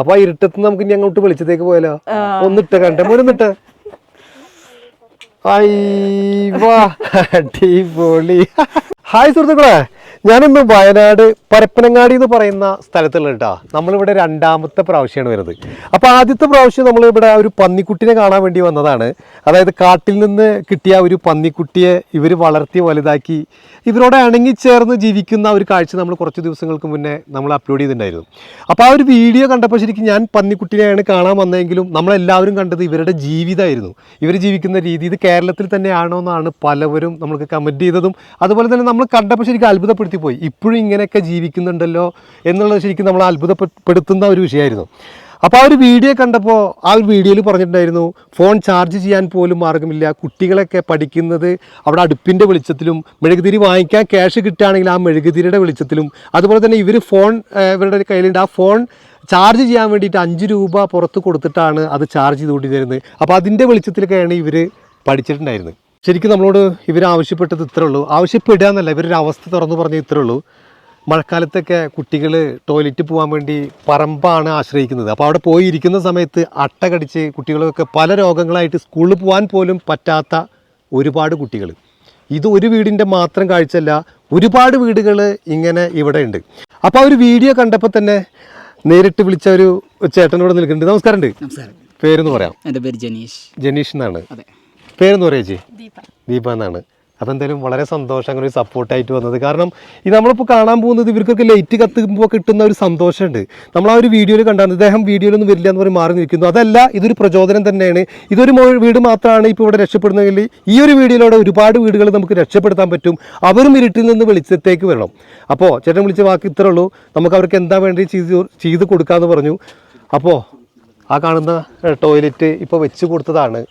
അപ്പൊ ആ ഇരുട്ടത്ത് നമുക്ക് ഇനി അങ്ങോട്ട് വെളിച്ചത്തേക്ക് പോയാലോ? ഒന്നിട്ട് കണ്ടേ മുരുന്നിട്ട് ഹായ് സുഹൃത്തുക്കളെ. ഞാനിന്ന് വയനാട് പരപ്പനങ്ങാടി എന്ന് പറയുന്ന സ്ഥലത്തുള്ള കേട്ടോ നമ്മളിവിടെ രണ്ടാമത്തെ പ്രാവശ്യമാണ് വരുന്നത്. അപ്പോൾ ആദ്യത്തെ പ്രാവശ്യം നമ്മളിവിടെ ഒരു പന്നിക്കുട്ടിനെ കാണാൻ വേണ്ടി വന്നതാണ്. അതായത് കാട്ടിൽ നിന്ന് കിട്ടിയ ഒരു പന്നിക്കുട്ടിയെ ഇവർ വളർത്തി വലുതാക്കി ഇവരോട് ഇണങ്ങിച്ചേർന്ന് ജീവിക്കുന്ന ഒരു കാഴ്ച നമ്മൾ കുറച്ച് ദിവസങ്ങൾക്ക് മുന്നേ നമ്മൾ അപ്ലോഡ് ചെയ്തിട്ടുണ്ടായിരുന്നു. അപ്പോൾ ആ ഒരു വീഡിയോ കണ്ടപ്പോൾ ശരിക്കും ഞാൻ പന്നിക്കുട്ടിനെയാണ് കാണാൻ വന്നതെങ്കിലും നമ്മളെല്ലാവരും കണ്ടത് ഇവരുടെ ജീവിതമായിരുന്നു ഇവർ ജീവിക്കുന്ന രീതി ഇത് കേരളത്തിൽ തന്നെയാണോ എന്നാണ് പലവരും നമുക്ക് കമന്റ് ചെയ്തതും അതുപോലെ തന്നെ നമ്മൾ കണ്ടപ്പോൾ ശരിക്കും അത്ഭുതപ്പെടുത്തി. പോയി ഇപ്പോഴും ഇങ്ങനെയൊക്കെ ജീവിക്കുന്നുണ്ടല്ലോ എന്നുള്ളത് ശരിക്കും നമ്മൾ അത്ഭുതപ്പെടുത്തുന്ന ഒരു വിഷയമായിരുന്നു. അപ്പോൾ ആ ഒരു വീഡിയോ കണ്ടപ്പോൾ ആ ഒരു വീഡിയോയിൽ പറഞ്ഞിട്ടുണ്ടായിരുന്നു ഫോൺ ചാർജ് ചെയ്യാൻ പോലും മാർഗമില്ല. കുട്ടികളൊക്കെ പഠിക്കുന്നത് അവിടെ അടുപ്പിന്റെ വെളിച്ചത്തിലും മെഴുകുതിരി വാങ്ങിക്കാൻ ക്യാഷ് കിട്ടുകയാണെങ്കിൽ ആ മെഴുകുതിരിയുടെ വെളിച്ചത്തിലും. അതുപോലെ തന്നെ ഇവർ ഫോൺ ഇവരുടെ കയ്യിലുണ്ട്. ആ ഫോൺ ചാർജ് ചെയ്യാൻ വേണ്ടിയിട്ട് അഞ്ച് രൂപ പുറത്ത് കൊടുത്തിട്ടാണ് അത് ചാർജ് ചെയ്തുകൊണ്ടിരുന്നത്. അപ്പോൾ അതിന്റെ വെളിച്ചത്തിലൊക്കെയാണ് ഇവർ പഠിച്ചിട്ടുണ്ടായിരുന്നത്. ശരിക്കും നമ്മളോട് ഇവർ ആവശ്യപ്പെട്ടത് ഇത്രേ ഉള്ളൂ ആവശ്യപ്പെടുക എന്നല്ല ഇവരൊരു അവസ്ഥ തുറന്നു പറഞ്ഞ ഇത്രേ ഉള്ളൂ മഴക്കാലത്തൊക്കെ കുട്ടികൾ ടോയ്ലറ്റ് പോകാൻ വേണ്ടി പറമ്പാണ് ആശ്രയിക്കുന്നത്. അപ്പോൾ അവിടെ പോയി ഇരിക്കുന്ന സമയത്ത് അട്ട കടിച്ച് കുട്ടികളൊക്കെ പല രോഗങ്ങളായിട്ട് സ്കൂളിൽ പോകാൻ പോലും പറ്റാത്ത ഒരുപാട് കുട്ടികൾ ഇത് ഒരു വീടിന്റെ മാത്രം കാഴ്ചയല്ല ഒരുപാട് വീടുകൾ ഇങ്ങനെ ഇവിടെ ഉണ്ട്. അപ്പോൾ ആ ഒരു വീഡിയോ കണ്ടപ്പോൾ തന്നെ നേരിട്ട് വിളിച്ച ഒരു ചേട്ടനോട് നിൽക്കുന്നുണ്ട്. നമസ്കാരമുണ്ട്. നമസ്കാരം. പേരെന്ന് പറയാം. എന്റെ പേര് ജനീഷ്. ജനീഷ് എന്നാണ്. അതെ. പേരെന്ന് പറയാ ചേച്ചി? ദീപ. എന്നാണ്. അപ്പം എന്തായാലും വളരെ സന്തോഷം അങ്ങനെ ഒരു സപ്പോർട്ടായിട്ട് വന്നത്. കാരണം ഇത് നമ്മളിപ്പോൾ കാണാൻ പോകുന്നത് ഇവർക്കൊക്കെ ലൈറ്റ് കത്തുമ്പോൾ കിട്ടുന്ന ഒരു സന്തോഷമുണ്ട്. നമ്മൾ ആ ഒരു വീഡിയോയിൽ കണ്ടാണ് അദ്ദേഹം വീഡിയോയിലൊന്നും വരില്ല എന്ന് പറഞ്ഞ് മാറി നിൽക്കുന്നു. അതല്ല ഇതൊരു പ്രചോദനം തന്നെയാണ്. ഇതൊരു വീട് മാത്രമാണ് ഇപ്പോൾ ഇവിടെ രക്ഷപ്പെടുന്നതെങ്കിൽ ഈ ഒരു വീഡിയോയിലൂടെ ഒരുപാട് വീടുകൾ നമുക്ക് രക്ഷപ്പെടുത്താൻ പറ്റും. അവരും ഇരുട്ടിൽ നിന്ന് വെളിച്ചത്തേക്ക് വരണം. അപ്പോൾ ചേട്ടൻ വിളിച്ച വാക്ക് ഇത്രേ ഉള്ളൂ. നമുക്ക് അവർക്ക് എന്താ വേണ്ടി ചെയ്ത് ചെയ്ത് കൊടുക്കാമെന്ന് പറഞ്ഞു. അപ്പോൾ ആ കാണുന്ന ടോയ്ലറ്റ് ഇപ്പോൾ വെച്ച് കൊടുത്തതാണ്.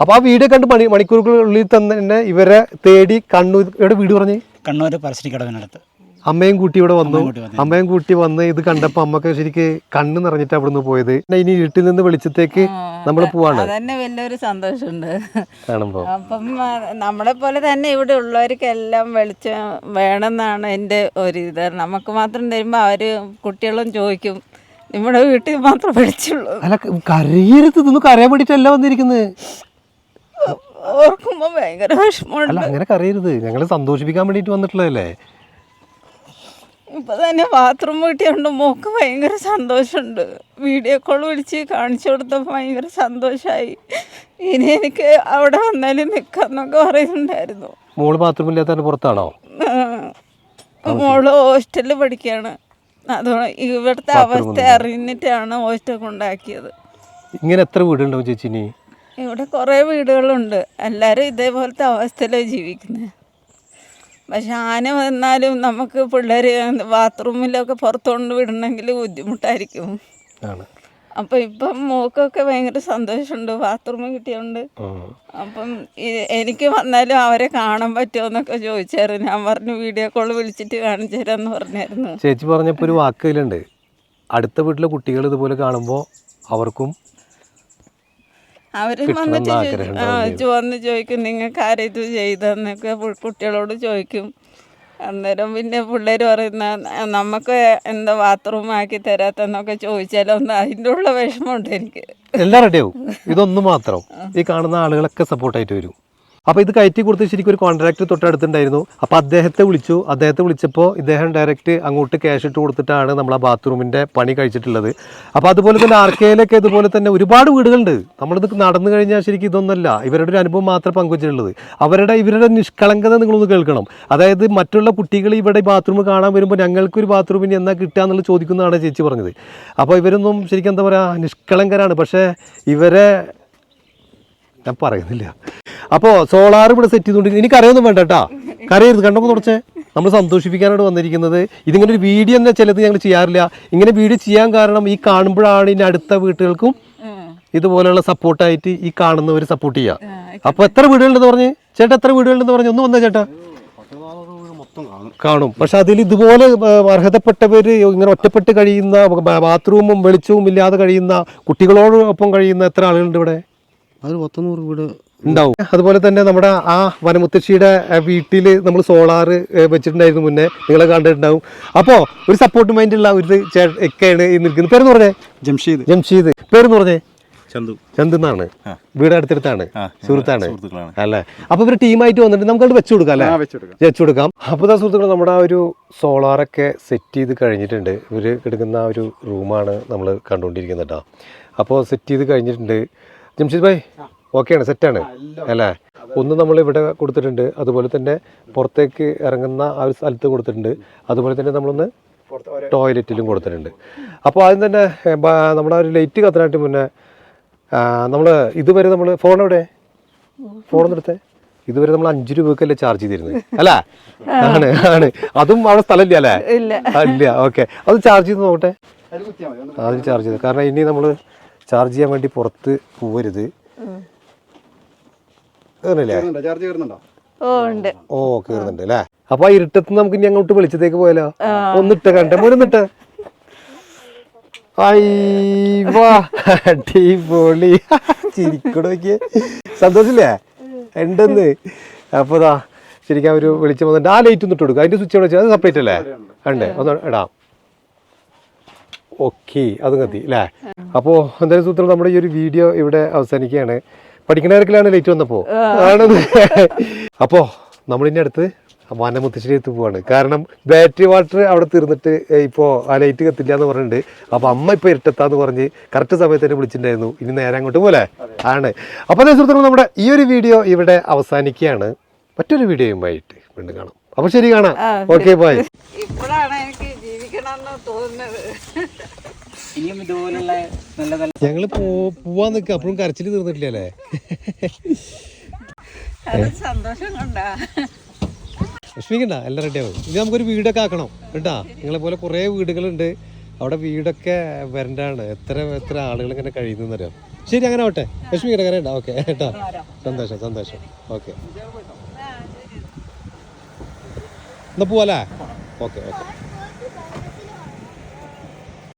അപ്പോൾ ആ വീഡിയോ കണ്ട് മണി മണിക്കൂറുകളിൽ തന്നെ ഇവരെ തേടി കണ്ണൂർ ഇവിടെ വീട് പറഞ്ഞു? കണ്ണൂർ പറശ്ശിനിക്കടവിനടുത്ത് അമ്മയും കൂട്ടി ഇവിടെ വന്നു. അമ്മയും കൂട്ടി വന്ന്. ഇത് കണ്ടപ്പോ അമ്മയ്ക്ക് ശരിക്ക് കണ്ണ് നിറഞ്ഞിട്ട് അവിടെ നിന്ന് പോയത്. പിന്നെ ഇനി ഇരുട്ടിൽ നിന്ന് വെളിച്ചത്തേക്ക് നമ്മൾ പോവാണ്. അതന്നെ വലിയൊരു സന്തോഷമുണ്ട്. കാണുമ്പോ അപ്പം നമ്മളെ പോലെ തന്നെ ഇവിടെ ഉള്ളവർക്കെല്ലാം വെളിച്ചം വേണമെന്നാണ് എന്റെ ഒരു ഇത്. നമുക്ക് മാത്രം തരുമ്പോൾ അവർ കുട്ടികളും ചോദിക്കും നമ്മുടെ വീട്ടിൽ മാത്രം വെളിച്ചുള്ളൂ അല്ല കരയരുത്. ഇതൊന്നും കരയാൻ വേണ്ടിട്ടല്ല വന്നിരിക്കുന്നത് ഓർക്കുമ്പോൾ ഭയങ്കര വിഷമമുണ്ട് അല്ല അങ്ങനെ കറിയരുത് ഞങ്ങളെ സന്തോഷിപ്പിക്കാൻ വേണ്ടിട്ട് വന്നിട്ടുള്ളതല്ലേ? ഇപ്പൊ തന്നെ ബാത്റൂം കിട്ടിയോണ്ട് മോക്ക് ഭയങ്കര സന്തോഷമുണ്ട്. വീഡിയോ കോൾ വിളിച്ച് കാണിച്ചു കൊടുത്തപ്പോൾ ഭയങ്കര സന്തോഷായി. ഇനി എനിക്ക് അവിടെ വന്നാലും നിൽക്കാന്നൊക്കെ പറയുന്നുണ്ടായിരുന്നു. മോൾ ബാത്റൂം ഇല്ലാത്ത പുറത്താണോ. മോൾ ഹോസ്റ്റലിൽ പഠിക്കുകയാണ് അതുകൊണ്ട് ഇവിടുത്തെ അവസ്ഥ അറിഞ്ഞിട്ടാണ് ഹോസ്റ്റൽ കൊണ്ടാക്കിയത്. ഇങ്ങനെ എത്ര വീടുണ്ടാവും ചേച്ചി ഇനി? ഇവിടെ കുറേ വീടുകളുണ്ട്. എല്ലാവരും ഇതേപോലത്തെ അവസ്ഥയിലാണ് ജീവിക്കുന്നത് പക്ഷെ ആന വന്നാലും നമുക്ക് പിള്ളേർ ബാത്റൂമിലൊക്കെ പുറത്തുകൊണ്ട് വിടണമെങ്കിൽ ബുദ്ധിമുട്ടായിരിക്കും. അപ്പം ഇപ്പം മോക്കൊക്കെ ഭയങ്കര സന്തോഷമുണ്ട്. ബാത്റൂം കിട്ടിയോണ്ട്. അപ്പം എനിക്ക് വന്നാലും അവരെ കാണാൻ പറ്റുമോ എന്നൊക്കെ ചോദിച്ചായിരുന്നു. ഞാൻ പറഞ്ഞു വീഡിയോ കോൾ വിളിച്ചിട്ട് കാണിച്ചു തരാമെന്ന് പറഞ്ഞായിരുന്നു. ചേച്ചി പറഞ്ഞപ്പോൾ ഒരു വാക്കിലുണ്ട് അടുത്ത വീട്ടിലെ കുട്ടികൾ ഇതുപോലെ കാണുമ്പോൾ അവർക്കും അവരും വന്നിട്ട് വന്ന് ചോദിക്കും നിങ്ങൾക്ക് ആരേത് ചെയ്തെന്നൊക്കെ കുട്ടികളോട് ചോദിക്കും. അന്നേരം പിന്നെ പിള്ളേർ പറയുന്ന നമുക്ക് എന്താ ബാത്റൂം ആക്കി തരാത്തെന്നൊക്കെ ചോദിച്ചാലോ അതിന്റെ ഉള്ള വിഷമമുണ്ട് എനിക്ക്. എല്ലാം റെഡിയാവും ഇതൊന്നും മാത്രം. ഈ കാണുന്ന ആളുകളൊക്കെ സപ്പോർട്ടായിട്ട് വരും. അപ്പോൾ ഇത് കയറ്റി കൊടുത്ത് ശരിക്കും ഒരു കോൺട്രാക്ട് തൊട്ടടുത്തുണ്ടായിരുന്നു. അപ്പോൾ അദ്ദേഹത്തെ വിളിച്ചു. അദ്ദേഹത്തെ വിളിച്ചപ്പോൾ ഇദ്ദേഹം ഡയറക്റ്റ് അങ്ങോട്ട് ക്യാഷ് ഇട്ട് കൊടുത്തിട്ടാണ് നമ്മൾ ആ ബാത്റൂമിന്റെ പണി കഴിച്ചിട്ടുള്ളത്. അപ്പോൾ അതുപോലെ തന്നെ ആർക്കയിലൊക്കെ ഇതുപോലെ തന്നെ ഒരുപാട് വീടുകളുണ്ട്. നമ്മളിത് നടന്നു കഴിഞ്ഞാൽ ശരിക്കും ഇതൊന്നല്ല. ഇവരുടെ ഒരു അനുഭവം മാത്രം പങ്കുവച്ചിട്ടുള്ളത്. അവരുടെ ഇവരുടെ നിഷ്കളങ്കത നിങ്ങളൊന്ന് കേൾക്കണം. അതായത് മറ്റുള്ള കുട്ടികൾ ഇവിടെ ബാത്റൂം കാണാൻ വരുമ്പോൾ ഞങ്ങൾക്കൊരു ബാത്റൂമിന് എന്നാ കിട്ടുക എന്നുള്ളത് ചോദിക്കുന്നതാണ് ചേച്ചി പറഞ്ഞത്. അപ്പോൾ ഇവരൊന്നും ശരിക്കും എന്താ പറയുക നിഷ്കളങ്കരാണ്. പക്ഷേ ഇവരെ ഞാൻ പറയുന്നില്ല. അപ്പോൾ സോളാർ ഇവിടെ സെറ്റ് ചെയ്തുകൊണ്ട് ഇനി കരയൊന്നും വേണ്ട കേട്ടാ. കരയരുത്. കണ്ടൊക്കെ തുടച്ചേ. നമ്മൾ സന്തോഷിപ്പിക്കാനാണ് വന്നിരിക്കുന്നത്. ഇതിങ്ങനെ ഒരു വീഡിയോ തന്നെ ചിലത് ഞങ്ങൾ ചെയ്യാറില്ല. ഇങ്ങനെ വീഡിയോ ചെയ്യാൻ കാരണം ഈ കാണുമ്പോഴാണ് ഇനി അടുത്ത വീട്ടുകൾക്കും ഇതുപോലെയുള്ള സപ്പോർട്ടായിട്ട് ഈ കാണുന്നവർ സപ്പോർട്ട് ചെയ്യുക അപ്പോൾ എത്ര വീടുകളുണ്ടെന്ന് പറഞ്ഞ്? ചേട്ടാ എത്ര വീടുകളുണ്ടെന്ന് പറഞ്ഞ്? ഒന്ന് വന്നേ ചേട്ടാ. കാണും. പക്ഷെ അതിൽ ഇതുപോലെ അർഹതപ്പെട്ടവര് അർഹതപ്പെട്ടവർ ഇങ്ങനെ ഒറ്റപ്പെട്ട് കഴിയുന്ന ബാത്റൂമും വെളിച്ചവും ഇല്ലാതെ കഴിയുന്ന കുട്ടികളോടൊപ്പം കഴിയുന്ന എത്ര ആളുകളുണ്ട് ഇവിടെ? അതിൽ പത്തുനൂറ് വീട് ഉണ്ടാവും. അതുപോലെ തന്നെ നമ്മുടെ ആ വനമുത്തശ്ശിയുടെ വീട്ടിൽ നമ്മൾ സോളാർ വെച്ചിട്ടുണ്ടായിരുന്നു മുന്നേ. നിങ്ങളെ കണ്ടിട്ടുണ്ടാവും. അപ്പോൾ ഒരു സപ്പോർട്ട് മൈൻഡ് ഉള്ള ഒരു ഒക്കെയാണ് ഈ നിൽക്കുന്നത്. പേരെന്ന് പറഞ്ഞേ? ജംഷീദ്. ജംഷീദ്. പേര് പറഞ്ഞേ? ചന്തു. ചന്തെന്നാണ് വീട് അടുത്തടുത്താണ്. സുഹൃത്താണ്. അല്ലേ? അപ്പൊ ഇവർ ടീമായിട്ട് വന്നിട്ട് നമുക്ക് വെച്ചു കൊടുക്കാം അല്ലേ? വെച്ചു കൊടുക്കാം. അപ്പൊ ഇതാ സുഹൃത്തുക്കൾ നമ്മുടെ ആ ഒരു സോളാറൊക്കെ സെറ്റ് ചെയ്ത് കഴിഞ്ഞിട്ടുണ്ട്. ഇവർ കിടക്കുന്ന ആ ഒരു റൂമാണ് നമ്മൾ കണ്ടുകൊണ്ടിരിക്കുന്നത് കേട്ടോ അപ്പോൾ സെറ്റ് ചെയ്ത് കഴിഞ്ഞിട്ടുണ്ട്. ജംഷീദ് ഭായ് ഓക്കെയാണ് സെറ്റാണ്. അല്ലേ? ഒന്ന് നമ്മൾ ഇവിടെ കൊടുത്തിട്ടുണ്ട് അതുപോലെ തന്നെ പുറത്തേക്ക് ഇറങ്ങുന്ന ആ ഒരു സ്ഥലത്ത് കൊടുത്തിട്ടുണ്ട് അതുപോലെ തന്നെ നമ്മളൊന്ന് ടോയ്ലറ്റിലും കൊടുത്തിട്ടുണ്ട്. അപ്പോൾ ആദ്യം തന്നെ നമ്മുടെ ആ ഒരു ലൈറ്റ് കത്തനായിട്ട് മുന്നേ നമ്മൾ ഇതുവരെ നമ്മൾ ഫോൺ എവിടെ? ഫോൺ എടുത്തെ? ഇതുവരെ നമ്മൾ അഞ്ചു രൂപക്കല്ലേ ചാർജ് ചെയ്തിരുന്നത്. അല്ല? ആണ് ആണ്. അതും അവിടെ സ്ഥലമില്ല അല്ലേ? ഇല്ല. ഓക്കെ. അത് ചാർജ് ചെയ്ത് നോക്കട്ടെ. അത് ചാർജ് ചെയ്ത്. കാരണം ഇനി നമ്മൾ ചാർജ് ചെയ്യാൻ വേണ്ടി പുറത്ത് പോവരുത്. ഓ ഉണ്ട്. ഓ കേറുന്നുണ്ട് അല്ലേ? അപ്പൊ ആ ഇരുട്ടത്ത് നമുക്ക് ഇനി അങ്ങോട്ട് വെളിച്ചത്തേക്ക് പോയാലോ? ഒന്നിട്ട് കണ്ടേ. മോനൊന്നിട്ട് അയ്യവാ അടിപൊളി. ചിരിക്കണോക്കിയേ സന്തോഷില്ലേ? ഉണ്ടെന്ന്. അപ്പൊ ദാ ശരിക്കും അവർ ഒരു വെളിച്ചം വന്നിട്ട് ആ ലൈറ്റ് ഒന്നിട്ട് കൊടുക്കുക അതിന്റെ സ്വിച്ച് വെച്ചാൽ അത് സെപ്പറേറ്റ് അല്ലേ? ഉണ്ട്. ഒന്ന് ഇടാം. ഓക്കെ അത് കത്തി അല്ലേ? അപ്പോൾ എന്തായാലും സൂത്രം നമ്മുടെ ഈ ഒരു വീഡിയോ ഇവിടെ അവസാനിക്കുകയാണ്. പഠിക്കണവർക്കിലാണ് ലേറ്റ് വന്നപ്പോൾ ആണത്. അപ്പോൾ നമ്മളിന്റെ അടുത്ത് വനമുത്തശ്ശേരി എത്തി പോവാണ്. കാരണം ബാറ്ററി വാട്ടർ അവിടെ തീർന്നിട്ട് ഇപ്പോ ആ ലൈറ്റ് കത്തില്ല എന്ന് പറഞ്ഞിട്ടുണ്ട്. അപ്പോൾ അമ്മ ഇപ്പോൾ ഇരട്ടെത്താന്ന് പറഞ്ഞ് കറക്റ്റ് സമയത്ത് തന്നെ വിളിച്ചിട്ടുണ്ടായിരുന്നു. ഇനി നേരെ അങ്ങോട്ട് പോലെ. ആണ്. അപ്പോൾ അതേ സുഹൃത്തുക്കൾ നമ്മുടെ ഈ ഒരു വീഡിയോ ഇവിടെ അവസാനിക്കുകയാണ്. മറ്റൊരു വീഡിയോയുമായിട്ട് വീണ്ടും കാണാം. അപ്പോൾ ശരി കാണാം. ഓക്കെ ബൈ ഇപ്പോഴാണ് എനിക്ക് ജീവിക്കണമെന്ന് തോന്നുന്നത്. ഇനിയും ഇതുപോലുള്ള നല്ല നല്ല ഞങ്ങൾ പോവാൻ നിൽക്കുക അപ്പോഴും കരച്ചിൽ തീർന്നിട്ടില്ലല്ലേ? അത് സന്തോഷം കൊണ്ടാ. വിഷമിക്കണ്ട എല്ലാം റെഡിയാവും ഇനി നമുക്കൊരു വീടൊക്കെ ആക്കണം കേട്ടാ? നിങ്ങളെ പോലെ കുറേ വീടുകളുണ്ട്. അവിടെ വീടൊക്കെ വരണ്ടാണ്. എത്ര എത്ര ആളുകൾ ഇങ്ങനെ കഴിയുന്നറിയാം ശരി അങ്ങനെ ആവട്ടെ. വിഷമിക്കണ്ട കരണ്ട ഓക്കെ കേട്ടോ. സന്തോഷം സന്തോഷം. ഓക്കെ. എന്നാ പോവാലേ ഓക്കെ ഓക്കെ.